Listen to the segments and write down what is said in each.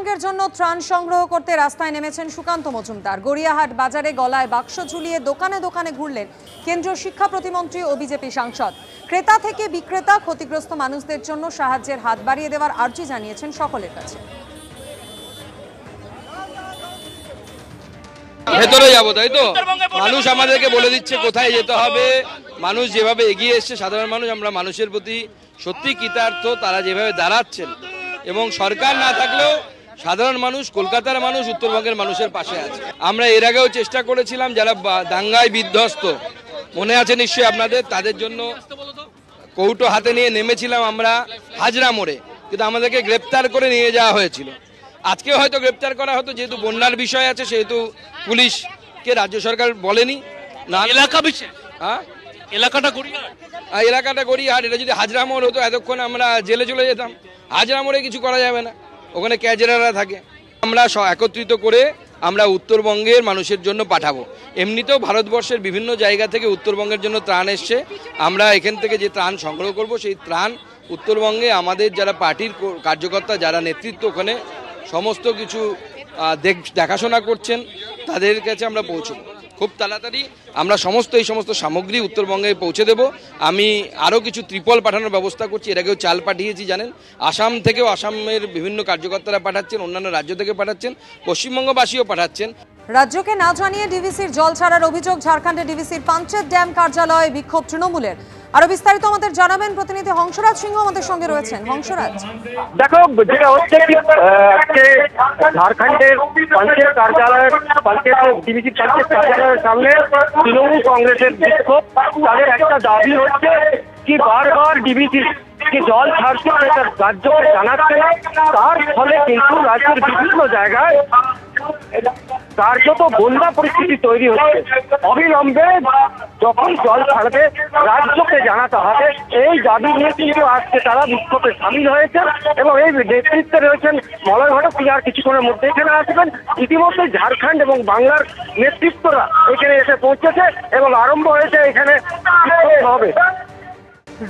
উত্তরবঙ্গের জন্য ত্রাণ সংগ্রহ করতে রাস্তায় নেমেছেন সুকান্ত মজুমদার। গড়িয়াহাট বাজারে গলায় বাক্স ঝুলিয়ে দোকানে দোকানে ঘুরলেন কেন্দ্রীয় শিক্ষা প্রতিমন্ত্রী ও বিজেপি সাংসদ। ক্রেতা থেকে বিক্রেতা, ক্ষতিগ্রস্ত মানুষদের জন্য সাহায্যের হাত বাড়িয়ে দেওয়ার আর্জি জানিয়েছেন সকলের কাছে। ভেতরে যাব, তাই তো? মানুষ আমাদেরকে বলে দিচ্ছে কোথায় যেতে হবে। মানুষ যেভাবে এগিয়ে এসছে, সাধারণ মানুষ, আমরা মানুষের প্রতি সত্যি কৃতার্থ, তারা যেভাবে দাঁড়াচ্ছেন। এবং সরকার না থাকলেও সাধারণ মানুষ কলকাতার মানুষ উত্তরবঙ্গের মানুষের পাশে আছে। আমরা এর আগেও চেষ্টা করেছিলাম যারা দাঙ্গায় বিধ্বস্ত মনে আছে নিশ্চয়ই আপনাদের তাদের জন্য কৌটো হাতে নিয়ে নেমেছিলাম আমরা হাজরা মোড়ে কিন্তু আমাদেরকে গ্রেপ্তার করে নিয়ে যাওয়া হয়েছিল। আজকে হয়তো গ্রেপ্তার করা হতো যেহেতু বন্যার বিষয় আছে সেহেতু পুলিশকে রাজ্য সরকার বলেনি। না এলাকা বিশেষ হ্যাঁ? এলাকাটা গড়িয়াহাট? আর এলাকাটা করি আর এটা যদি হাজরা মোড় হতো এতক্ষণ আমরা জেলে চলে যেতাম। হাজরা মোড়ে কিছু করা যাবে না। ওখানে ক্যাজেরারা থাকে। আমরা একত্রিত করে আমরা উত্তরবঙ্গের মানুষের জন্য পাঠাবো। এমনিতেও ভারতবর্ষের বিভিন্ন জায়গা থেকে উত্তরবঙ্গের জন্য ত্রাণ এসছে। আমরা এখান থেকে যে ত্রাণ সংগ্রহ করব, সেই ত্রাণ উত্তরবঙ্গে আমাদের যারা পার্টির কার্যকর্তা, যারা নেতৃত্ব ওখানে, সমস্ত কিছু দেখ- দেখাশোনা করছেন, তাদের কাছে আমরা পৌঁছবো। খুব তাড়াতাড়ি আমরা সমস্ত এই সমস্ত সামগ্রী উত্তরবঙ্গে পৌঁছে দেব। আমি আরও কিছু ত্রিপল পাঠানোর ব্যবস্থা করছি এটাকেও চাল পাঠিয়েছি, জানেন? আসাম থেকেও আসামের বিভিন্ন কার্যকর্তারা পাঠাচ্ছেন, অন্যান্য রাজ্য থেকে পাঠাচ্ছেন, পশ্চিমবঙ্গবাসীও পাঠাচ্ছেন। রাজ্যকে না জানিয়ে ডিভিসির জল ছাড়ার অভিযোগ, ঝাড়খণ্ডে ডিভিসির পাঞ্চেত ড্যাম কার্যালয়ে বিক্ষোভ তৃণমূলের। আরও বিস্তারিত আমাদের জানাবেন প্রতিনিধি হংসরাজ সিংহ আমাদের সঙ্গে রয়েছেন। হংসরাজ। দেখো, যেটা হচ্ছে কি আজকে ঝাড়খণ্ডের পঞ্চায়েত কার্যালয়ের পঞ্চায়েত ডিভিসি পঞ্চায়েত কার্যালয়ের সামনে তৃণমূল কংগ্রেসের বিক্ষোভ। তাদের একটা দাবি হচ্ছে কি বারবার ডিভিসি কি জল ছাড়ছে রাজ্যকে জানাচ্ছে না। তার ফলে কিন্তু রাজ্যের বিভিন্ন জায়গায় কার্যত বন্যা পরিস্থিতি তৈরি হচ্ছে, অবিলম্বে যখন জল ছাড়বে, রাজ্যকে জানাতে হবে, এই দাবি নিয়ে কিন্তু আজকে তারা বিক্ষোভে সামিল হয়েছে এবং এই নেতৃত্বে রয়েছেন মলয় ঘটক তিনি আর কিছুক্ষণের মধ্যে এখানে আসবেন। ইতিমধ্যে ঝাড়খণ্ড এবং বাংলার নেতৃত্বরা এখানে এসে পৌঁছেছে এবং আরম্ভ হয়েছে এখানে হবে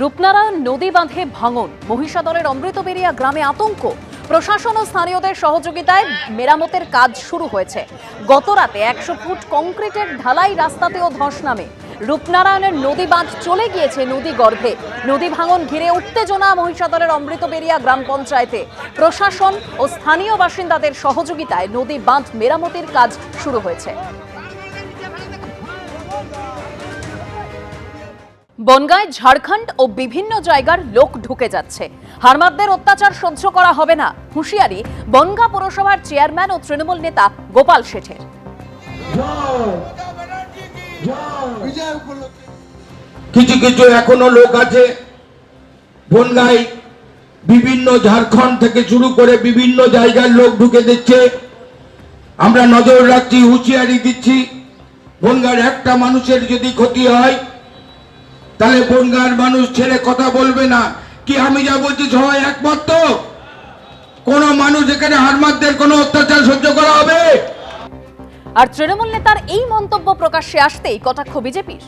রূপনারায়ণ নদী বাঁধে ভাঙন, মহিষাদলের অমৃতবেরিয়া গ্রামে আতঙ্ক প্রশাসন ও স্থানীয়দের সহযোগিতায় মেরামতের কাজ শুরু হয়েছে। গত রাতে একশো ফুট কংক্রিটের ঢালাই রাস্তাতেও ধস নামে। রূপনারায়ণের নদী বাঁধ চলে গিয়েছে নদী গর্ভে। নদী ভাঙন ঘিরে উত্তেজনা মহিষাদলের অমৃতবেরিয়া গ্রাম পঞ্চায়েতে। প্রশাসন ও স্থানীয় বাসিন্দাদের সহযোগিতায় নদী বাঁধ মেরামতির কাজ শুরু হয়েছে। বনগাঁয় ঝাড়খণ্ড ও বিভিন্ন জায়গার লোক ঢুকে যাচ্ছে। হারমাদদের অত্যাচার সহ্য করা হবে না। হুঁশিয়ারি, বনগাঁ পুরসভার চেয়ারম্যান ও তৃণমূল নেতা গোপাল শেঠের। কিছু কিছু এখনও লোক আছে বনগাই বিভিন্ন ঝাড়খণ্ড থেকে শুরু করে বিভিন্ন জায়গার লোক ঢুকে দিচ্ছে। আমরা নজর রাখছি, হুঁশিয়ারি দিচ্ছি। বনগার একটা মানুষের যদি ক্ষতি হয় তাহলে বনগার মানুষ ছেড়ে কথা বলবে না। কি আমি যা বলছি সবাই একমত তো? কোনো মানুষ এখানে হারমাদদের কোনো অত্যাচার সহ্য করা হবে? আর তৃণমূল নেতার এই মন্তব্য প্রকাশ্যে আসতেই কটাক্ষ বিজেপির।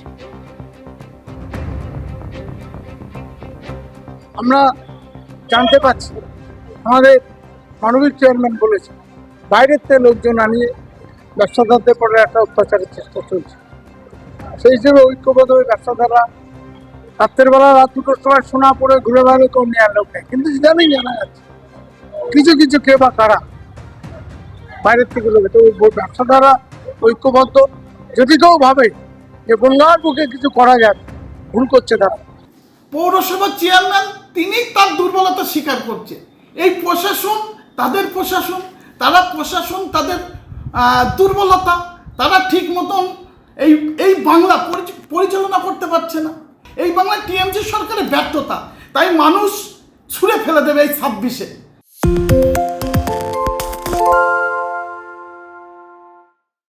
আমরা জানতে পারছি আমাদের মানবিক চেয়ারম্যান বলেছে বাইরের থেকে লোকজন আনিয়ে ব্যবসাদারদের পরে একটা অত্যাচারের চেষ্টা চলছে। সেই হিসেবে ঐক্যবদ্ধ হয়ে ব্যবসাদাররা রাত্রের বেলা রাত দুটোর সময় শোনা পড়ে ঘুরে বেড়াবে কেউ নেওয়ার লোক নেই। কিন্তু জানেই জানা যাচ্ছে, কিছু কিছু কে বা কারা বাইরের থেকে লোক তো ওই ব্যবসাদাররা ঐক্যবদ্ধ। যদি কেউ ভাবে যে বন্যার বুকে কিছু করা যাবে ভুল করছে তারা। পৌরসভার চেয়ারম্যান তিনি তার দুর্বলতা স্বীকার করছে। এই প্রশাসন, তাদের প্রশাসন, তারা প্রশাসন, তাদের দুর্বলতা, তারা ঠিক মতন এই এই বাংলা পরিচ- পরিচালনা করতে পারছে না। এই বাংলা টিএমসি সরকারের ব্যর্থতা তাই মানুষ ছুঁড়ে ফেলে দেবে এই ছাব্বিশে।